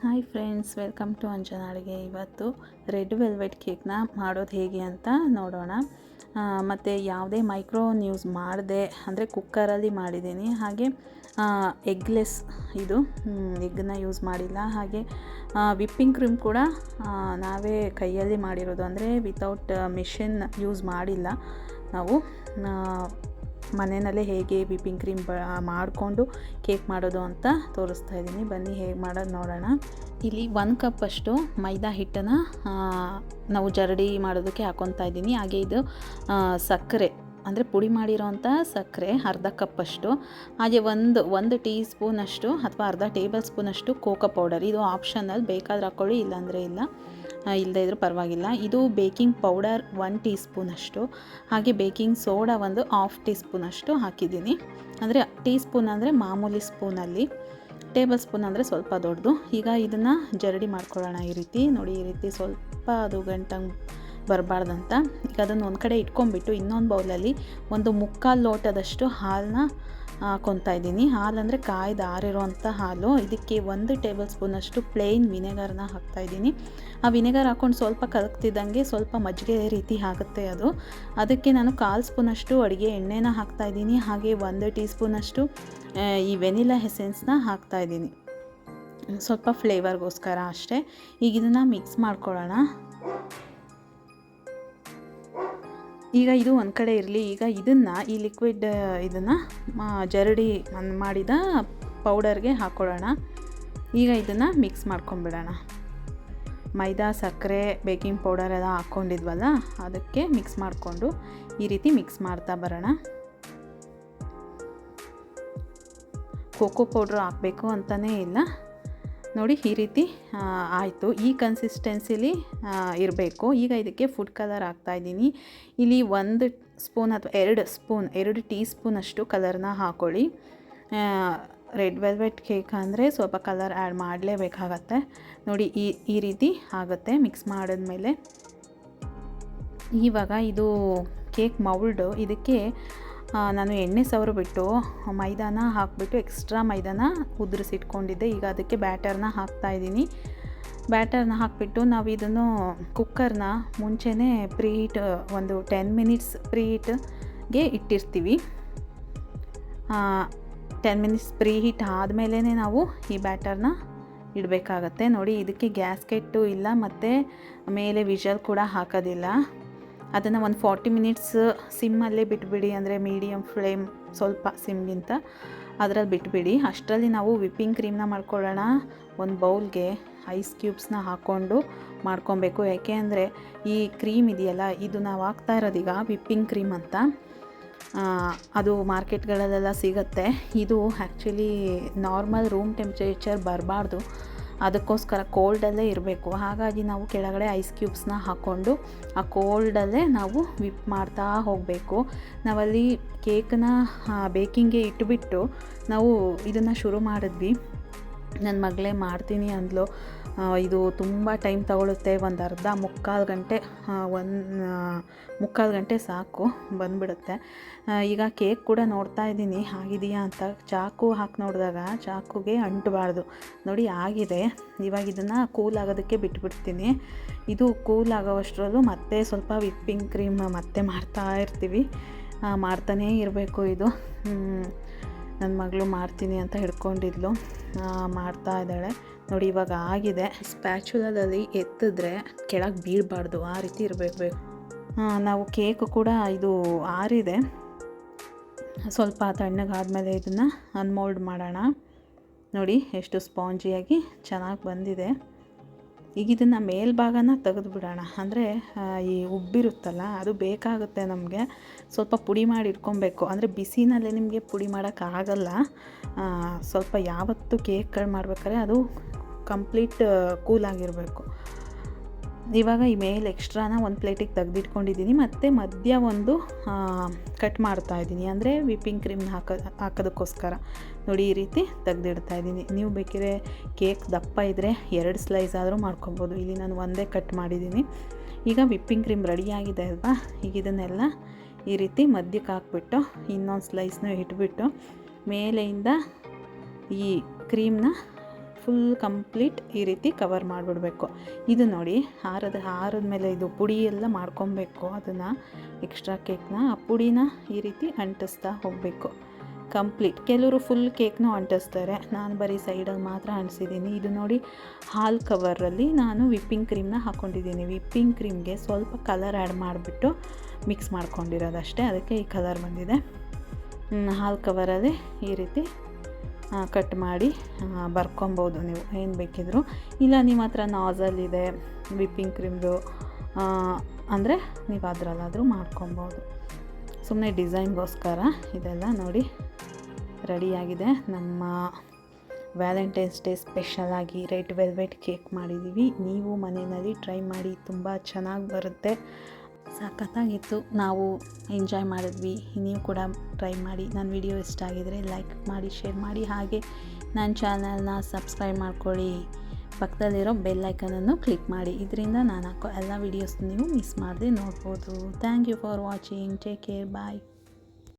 Hi friends welcome to Anjana ಅಡುಗೆ ಇವತ್ತು red velvet ಕೇಕ್ನ ಮಾಡೋದು ಹೇಗೆ ಅಂತ ನೋಡೋಣ ಮತ್ತು ಯಾವುದೇ ಮೈಕ್ರೋ ಯೂಸ್ ಮಾಡಿದೆ ಅಂದರೆ ಕುಕ್ಕರಲ್ಲಿ ಮಾಡಿದ್ದೀನಿ ಹಾಗೆ ಎಗ್ಲೆಸ್ ಇದು ಎಗ್ನ ಯೂಸ್ ಮಾಡಿಲ್ಲ ಹಾಗೆ ವಿಪ್ಪಿಂಗ್ ಕ್ರೀಮ್ ಕೂಡ ನಾವೇ ಕೈಯಲ್ಲಿ ಮಾಡಿರೋದು ಅಂದರೆ ವಿತೌಟ್ ಮಿಷಿನ್ ಯೂಸ್ ಮಾಡಿಲ್ಲ ನಾವು ಮನೆಯಲ್ಲೇ ಹೇಗೆ ವಿಪಿಂಗ್ ಕ್ರೀಮ್ ಬ ಮಾಡಿಕೊಂಡು ಕೇಕ್ ಮಾಡೋದು ಅಂತ ತೋರಿಸ್ತಾ ಇದ್ದೀನಿ. ಬನ್ನಿ ಹೇಗೆ ಮಾಡೋದು ನೋಡೋಣ. ಇಲ್ಲಿ ಒಂದು ಕಪ್ಪಷ್ಟು ಮೈದಾ ಹಿಟ್ಟನ್ನು ನಾವು ಜರಡಿ ಮಾಡೋದಕ್ಕೆ ಹಾಕೊತಾ ಇದ್ದೀನಿ. ಹಾಗೆ ಇದು ಸಕ್ಕರೆ, ಅಂದರೆ ಪುಡಿ ಮಾಡಿರೋಂಥ ಸಕ್ಕರೆ, ಅರ್ಧ ಕಪ್ಪಷ್ಟು ಹಾಗೆ ಒಂದು ಒಂದು ಟೀ ಸ್ಪೂನಷ್ಟು ಅಥವಾ ಅರ್ಧ ಟೇಬಲ್ ಸ್ಪೂನಷ್ಟು ಕೋಕೋ ಪೌಡರ್. ಇದು ಆಪ್ಷನಲ್ ಬೇಕಾದ್ರೆ ಹಾಕ್ಕೊಳ್ಳಿ ಇಲ್ಲಾಂದರೆ ಇಲ್ಲ. ಇಲ್ಲದೇ ಇದ್ದರೂ ಪರವಾಗಿಲ್ಲ. ಇದು ಬೇಕಿಂಗ್ ಪೌಡರ್ ಒನ್ ಟೀ ಸ್ಪೂನಷ್ಟು ಹಾಗೆ ಬೇಕಿಂಗ್ ಸೋಡಾ ಒಂದು ಹಾಫ್ ಟೀ ಸ್ಪೂನಷ್ಟು ಹಾಕಿದ್ದೀನಿ. ಅಂದರೆ ಟೀ ಸ್ಪೂನ್ ಅಂದರೆ ಮಾಮೂಲಿ ಸ್ಪೂನಲ್ಲಿ. ಟೇಬಲ್ ಸ್ಪೂನ್ ಅಂದರೆ ಸ್ವಲ್ಪ ದೊಡ್ಡದು. ಈಗ ಇದನ್ನು ಜರಡಿ ಮಾಡ್ಕೊಳ್ಳೋಣ ಈ ರೀತಿ. ನೋಡಿ, ಈ ರೀತಿ ಸ್ವಲ್ಪ ಅದು ಗಂಟಂಗೆ ಬರಬಾರ್ದಂತ. ಈಗ ಅದನ್ನು ಒಂದು ಕಡೆ ಇಟ್ಕೊಂಡ್ಬಿಟ್ಟು ಇನ್ನೊಂದು ಬೌಲಲ್ಲಿ ಒಂದು ಮುಕ್ಕಾಲು ಲೋಟದಷ್ಟು ಹಾಲನ್ನ ಹಾಕೊತಾ ಇದ್ದೀನಿ. ಹಾಲು ಅಂದರೆ ಕಾಯ್ದು ಆರಿರುವಂಥ ಹಾಲು. ಇದಕ್ಕೆ ಒಂದು ಟೇಬಲ್ ಸ್ಪೂನಷ್ಟು ಪ್ಲೇನ್ ವಿನೆಗರ್ನ ಹಾಕ್ತಾಯಿದ್ದೀನಿ ಆ ವಿನೆಗರ್ ಹಾಕ್ಕೊಂಡು ಸ್ವಲ್ಪ ಕಲಕ್ತಿದ್ದಂಗೆ ಸ್ವಲ್ಪ ಮಜ್ಜಿಗೆ ರೀತಿ ಆಗುತ್ತೆ ಅದು. ಅದಕ್ಕೆ ನಾನು ಕಾಲು ಸ್ಪೂನಷ್ಟು ಅಡುಗೆ ಎಣ್ಣೆನ ಹಾಕ್ತಾಯಿದ್ದೀನಿ ಹಾಗೆ ಒಂದು ಟೀ ಸ್ಪೂನಷ್ಟು ಈ ವೆನಿಲಾ ಎಸೆನ್ಸ್ನ ಹಾಕ್ತಾಯಿದ್ದೀನಿ ಸ್ವಲ್ಪ ಫ್ಲೇವರ್ಗೋಸ್ಕರ ಅಷ್ಟೇ. ಈಗ ಇದನ್ನು ಮಿಕ್ಸ್ ಮಾಡ್ಕೊಳ್ಳೋಣ. ಈಗ ಇದು ಒಂದು ಕಡೆ ಇರಲಿ. ಈಗ ಇದನ್ನು ಈ ಲಿಕ್ವಿಡ್ ಇದನ್ನು ಜರಡಿ ಮಾಡಿದ ಪೌಡರ್ಗೆ ಹಾಕ್ಕೊಳ್ಳೋಣ ಈಗ ಇದನ್ನು ಮಿಕ್ಸ್ ಮಾಡ್ಕೊಂಬಿಡೋಣ ಮೈದಾ, ಸಕ್ಕರೆ ಬೇಕಿಂಗ್ ಪೌಡರ್ ಎಲ್ಲ ಹಾಕ್ಕೊಂಡಿದ್ವಲ್ಲ ಅದಕ್ಕೆ ಮಿಕ್ಸ್ ಮಾಡಿಕೊಂಡು ಈ ರೀತಿ ಮಿಕ್ಸ್ ಮಾಡ್ತಾ ಬರೋಣ. ಕೋಕೋ ಪೌಡ್ರ್ ಹಾಕಬೇಕು ಅಂತಲೇ ಇಲ್ಲ. ನೋಡಿ ಈ ರೀತಿ ಆಯಿತು. ಈ ಕನ್ಸಿಸ್ಟೆನ್ಸಿಲಿ ಇರಬೇಕು. ಈಗ ಇದಕ್ಕೆ ಫುಡ್ ಕಲರ್ ಹಾಕ್ತಾಯಿದ್ದೀನಿ ಇಲ್ಲಿ ಒಂದು ಸ್ಪೂನ್ ಅಥವಾ ಎರಡು ಸ್ಪೂನ್ ಎರಡು ಟೀ ಸ್ಪೂನಷ್ಟು ಕಲರ್ನ ಹಾಕ್ಕೊಳ್ಳಿ ರೆಡ್ ವೆಲ್ವೆಟ್ ಕೇಕ್ ಅಂದರೆ ಸ್ವಲ್ಪ ಕಲರ್ ಆ್ಯಡ್ ಮಾಡಲೇಬೇಕಾಗತ್ತೆ. ನೋಡಿ ಈ ಈ ರೀತಿ ಆಗುತ್ತೆ ಮಿಕ್ಸ್ ಮಾಡಿದ್ಮೇಲೆ. ಇವಾಗ ಇದು ಕೇಕ್ ಮೌಲ್ಡು ಇದಕ್ಕೆ ನಾನು ಎಣ್ಣೆ ಸವರು ಬಿಟ್ಟು ಮೈದಾನ ಹಾಕಿಬಿಟ್ಟು ಎಕ್ಸ್ಟ್ರಾ ಮೈದಾನ ಉದುರಿಸಿಟ್ಕೊಂಡಿದ್ದೆ. ಈಗ ಅದಕ್ಕೆ ಬ್ಯಾಟರ್ನ ಹಾಕ್ತಾಯಿದ್ದೀನಿ ಬ್ಯಾಟರ್ನ ಹಾಕಿಬಿಟ್ಟು ನಾವು ಇದನ್ನು ಕುಕ್ಕರ್ನ ಮುಂಚೆನೇ ಪ್ರೀಟ್ ಒಂದು ಟೆನ್ ಮಿನಿಟ್ಸ್ ಪ್ರೀಟ್ಗೆ ಇಟ್ಟಿರ್ತೀವಿ. ಟೆನ್ ಮಿನಿಟ್ಸ್ ಪ್ರೀ ಹೀಟ್ ಆದಮೇಲೆ ನಾವು ಈ ಬ್ಯಾಟರ್ನ ಇಡಬೇಕಾಗತ್ತೆ. ನೋಡಿ, ಇದಕ್ಕೆ ಗ್ಯಾಸ್ಕೆಟ್ಟು ಇಲ್ಲ, ಮತ್ತು ಮೇಲೆ ವಿಷಲ್ ಕೂಡ ಹಾಕೋದಿಲ್ಲ. ಅದನ್ನು ಒಂದು ಫಾರ್ಟಿ ಮಿನಿಟ್ಸ್ ಸಿಮ್ಮಲ್ಲೇ ಬಿಟ್ಬಿಡಿ ಅಂದರೆ ಮೀಡಿಯಮ್ ಫ್ಲೇಮ್ ಸ್ವಲ್ಪ ಸಿಮ್ಗಿಂತ ಅದರಲ್ಲಿ ಬಿಟ್ಬಿಡಿ. ಅಷ್ಟರಲ್ಲಿ ನಾವು ವಿಪ್ಪಿಂಗ್ ಕ್ರೀಮ್ನ ಮಾಡ್ಕೊಳ್ಳೋಣ. ಒಂದು ಬೌಲ್ಗೆ ಐಸ್ ಕ್ಯೂಬ್ಸ್ನ ಹಾಕ್ಕೊಂಡು ಮಾಡ್ಕೊಬೇಕು. ಯಾಕೆ ಅಂದರೆ ಈ ಕ್ರೀಮ್ ಇದೆಯಲ್ಲ, ಇದು ನಾವು ಹಾಕ್ತಾ ಇರೋದೀಗ ವಿಪ್ಪಿಂಗ್ ಕ್ರೀಮ್ ಅಂತ. ಅದು ಮಾರ್ಕೆಟ್ಗಳಲ್ಲೆಲ್ಲ ಸಿಗುತ್ತೆ. ಇದು ಆ್ಯಕ್ಚುಲಿ ನಾರ್ಮಲ್ ರೂಮ್ ಟೆಂಪ್ರೇಚರ್ ಬರಬಾರ್ದು. ಅದಕ್ಕೋಸ್ಕರ ಕೋಲ್ಡಲ್ಲೇ ಇರಬೇಕು. ಹಾಗಾಗಿ ನಾವು ಕೆಳಗಡೆ ಐಸ್ ಕ್ಯೂಬ್ಸ್ನ ಹಾಕ್ಕೊಂಡು ಆ ಕೋಲ್ಡಲ್ಲೇ ನಾವು ವಿಪ್ ಮಾಡ್ತಾ ಹೋಗಬೇಕು. ನಾವಲ್ಲಿ ಕೇಕನ್ನ ಬೇಕಿಂಗ್ಗೆ ಇಟ್ಬಿಟ್ಟು ನಾವು ಇದನ್ನು ಶುರು ಮಾಡಿದ್ವಿ. ನನ್ನ ಮಗಳೇ ಮಾಡ್ತೀನಿ ಅಂದ್ಲು. ಇದು ತುಂಬ ಟೈಮ್ ತಗೊಳುತ್ತೆ, ಒಂದು ಅರ್ಧ ಮುಕ್ಕಾಲು ಗಂಟೆ ಒಂದು ಮುಕ್ಕಾಲು ಗಂಟೆ ಸಾಕು, ಬಂದ್ಬಿಡುತ್ತೆ. ಈಗ ಕೇಕ್ ಕೂಡ ನೋಡ್ತಾ ಇದ್ದೀನಿ, ಆಗಿದೆಯಾ ಅಂತ. ಚಾಕು ಹಾಕಿ ನೋಡಿದಾಗ ಚಾಕುಗೆ ಅಂಟಬಾರ್ದು. ನೋಡಿ, ಆಗಿದೆ. ಇವಾಗ ಇದನ್ನು ಕೂಲ್ ಆಗೋದಕ್ಕೆ ಬಿಟ್ಬಿಡ್ತೀನಿ. ಇದು ಕೂಲ್ ಆಗೋವಷ್ಟರಲ್ಲೂ ಮತ್ತೆ ಸ್ವಲ್ಪ ವಿಪ್ಪಿಂಗ್ ಕ್ರೀಮ್ ಮತ್ತೆ ಮಾಡ್ತಾ ಇರ್ತೀವಿ. ಮಾಡ್ತಾನೇ ಇರಬೇಕು ಇದು. ನನ್ನ ಮಗಳು ಮಾಡ್ತೀನಿ ಅಂತ ಹಿಡ್ಕೊಂಡಿದ್ಲು. ಮಾಡ್ತಾ ಇದ್ದಾಳೆ. ನೋಡಿ, ಇವಾಗ ಆಗಿದೆ. ಸ್ಪ್ಯಾಚುಲದಲ್ಲಿ ಎತ್ತಿದ್ರೆ ಕೆಳಗೆ ಬೀಳಬಾರ್ದು. ಆ ರೀತಿ ಇರಬೇಕು. ನಾವು ಕೇಕು ಕೂಡ ಇದು ಆರಿದೆ. ಸ್ವಲ್ಪ ತಣ್ಣಗಾದ್ಮೇಲೆ ಇದನ್ನು ಅನ್ಮೋಲ್ಡ್ ಮಾಡೋಣ. ನೋಡಿ, ಎಷ್ಟು ಸ್ಪಾಂಜಿಯಾಗಿ ಚೆನ್ನಾಗಿ ಬಂದಿದೆ. ಈಗ ಇದನ್ನು ಮೇಲ್ಭಾಗನ ತೆಗೆದು ಬಿಡೋಣ ಅಂದರೆ ಈ ಉಬ್ಬಿರುತ್ತಲ್ಲ ಅದು ಬೇಕಾಗುತ್ತೆ ನಮಗೆ. ಸ್ವಲ್ಪ ಪುಡಿ ಮಾಡಿ ಇಟ್ಕೊಬೇಕು. ಅಂದರೆ ಬಿಸಿನಲ್ಲೇ ನಿಮಗೆ ಪುಡಿ ಮಾಡೋಕ್ಕಾಗಲ್ಲ ಸ್ವಲ್ಪ ಯಾವತ್ತು ಕೇಕ್ಗಳು ಮಾಡ್ಬೇಕಾದ್ರೆ ಅದು ಕಂಪ್ಲೀಟ್ ಕೂಲಾಗಿರಬೇಕು ಇವಾಗ ಈ ಮೇಲೆ ಎಕ್ಸ್ಟ್ರಾನ ಒಂದು ಪ್ಲೇಟಿಗೆ ತೆಗೆದಿಟ್ಕೊಂಡಿದ್ದೀನಿ. ಮತ್ತು ಮಧ್ಯ ಒಂದು ಕಟ್ ಮಾಡ್ತಾ ಇದ್ದೀನಿ. ಅಂದರೆ ವಿಪ್ಪಿಂಗ್ ಕ್ರೀಮ್ನ ಹಾಕೋ, ಹಾಕೋದಕ್ಕೋಸ್ಕರ. ನೋಡಿ, ಈ ರೀತಿ ತೆಗೆದಿಡ್ತಾ ಇದ್ದೀನಿ. ನೀವು ಬೇಕಿದ್ರೆ ಕೇಕ್ ದಪ್ಪ ಇದ್ದರೆ ಎರಡು ಸ್ಲೈಸ್ ಆದರೂ ಮಾಡ್ಕೊಬೋದು. ಇಲ್ಲಿ ನಾನು ಒಂದೇ ಕಟ್ ಮಾಡಿದ್ದೀನಿ. ಈಗ ವಿಪ್ಪಿಂಗ್ ಕ್ರೀಮ್ ರೆಡಿಯಾಗಿದೆ ಅಲ್ವಾ? ಈಗ ಇದನ್ನೆಲ್ಲ ಈ ರೀತಿ ಮಧ್ಯಕ್ಕೆ ಹಾಕ್ಬಿಟ್ಟು, ಇನ್ನೊಂದು ಸ್ಲೈಸ್ನ ಇಟ್ಬಿಟ್ಟು, ಮೇಲೆಯಿಂದ ಈ ಕ್ರೀಮ್ನ ಫುಲ್ ಕಂಪ್ಲೀಟ್ ಈ ರೀತಿ ಕವರ್ ಮಾಡಿಬಿಡ್ಬೇಕು. ಇದು ನೋಡಿ, ಹಾರದ ಹಾರದ ಮೇಲೆ ಇದು ಪುಡಿ ಎಲ್ಲ ಮಾಡ್ಕೊಬೇಕು. ಅದನ್ನು ಎಕ್ಸ್ಟ್ರಾ ಕೇಕ್ನ ಆ ಪುಡಿನ ಈ ರೀತಿ ಅಂಟಿಸ್ತಾ ಹೋಗಬೇಕು. ಕಂಪ್ಲೀಟ್ ಕೆಲವರು ಫುಲ್ ಕೇಕ್ನೂ ಅಂಟಿಸ್ತಾರೆ. ನಾನು ಬರೀ ಸೈಡಲ್ಲಿ ಮಾತ್ರ ಅಂಟಿಸಿದ್ದೀನಿ ಇದು ನೋಡಿ, ಹಾಲ್ ಕವರಲ್ಲಿ ನಾನು ವಿಪ್ಪಿಂಗ್ ಕ್ರೀಮ್ನ ಹಾಕ್ಕೊಂಡಿದ್ದೀನಿ ವಿಪ್ಪಿಂಗ್ ಕ್ರೀಮ್ಗೆ ಸ್ವಲ್ಪ ಕಲರ್ ಆ್ಯಡ್ ಮಾಡಿಬಿಟ್ಟು ಮಿಕ್ಸ್ ಮಾಡ್ಕೊಂಡಿರೋದಷ್ಟೇ. ಅದಕ್ಕೆ ಈ ಕಲರ್ ಬಂದಿದೆ. ಹಾಲ್ ಕವರಲ್ಲಿ ಈ ರೀತಿ ಕಟ್ ಮಾಡಿ ಬರ್ಕೊಬೋದು ನೀವು. ಏನು ಬೇಕಿದ್ರು. ಇಲ್ಲ, ನಿಮ್ಮ ಹತ್ರ ನಾಜಲ್ ಇದೆ ವಿಪ್ಪಿಂಗ್ ಕ್ರೀಮ್ದು ಅಂದರೆ ನೀವು ಅದರಲ್ಲಾದರೂ ಮಾಡ್ಕೊಬೋದು. ಸುಮ್ಮನೆ ಡಿಸೈನ್ಗೋಸ್ಕರ ಇದೆಲ್ಲ ನೋಡಿ ರೆಡಿಯಾಗಿದೆ. ನಮ್ಮ ವ್ಯಾಲೆಂಟೈನ್ಸ್ ಡೇ ಸ್ಪೆಷಲಾಗಿ ರೆಡ್ ವೆಲ್ವೆಟ್ ಕೇಕ್ ಮಾಡಿದ್ದೀವಿ ನೀವು ಮನೆಯಲ್ಲಿ ಟ್ರೈ ಮಾಡಿ, ತುಂಬ ಚೆನ್ನಾಗಿ ಬರುತ್ತೆ. ಸಖತ್ತಾಗಿತ್ತು. ನಾವು ಎಂಜಾಯ್ ಮಾಡಿದ್ವಿ. ನೀವು ಕೂಡ ಟ್ರೈ ಮಾಡಿ. ನನ್ನ ವಿಡಿಯೋ ಇಷ್ಟ ಆಗಿದರೆ ಲೈಕ್ ಮಾಡಿ ಶೇರ್ ಮಾಡಿ. ಹಾಗೆ ನನ್ನ ಚಾನಲ್ನ ಸಬ್ಸ್ಕ್ರೈಬ್ ಮಾಡ್ಕೊಳ್ಳಿ. ಪಕ್ಕದಲ್ಲಿರೋ ಬೆಲ್ ಐಕನನ್ನು ಕ್ಲಿಕ್ ಮಾಡಿ. ಇದರಿಂದ ನಾನು ಹಾಕೋ ಎಲ್ಲ ವೀಡಿಯೋಸ್ ನೀವು ಮಿಸ್ ಮಾಡದೆ ನೋಡ್ಬೋದು. Thank you for watching take care bye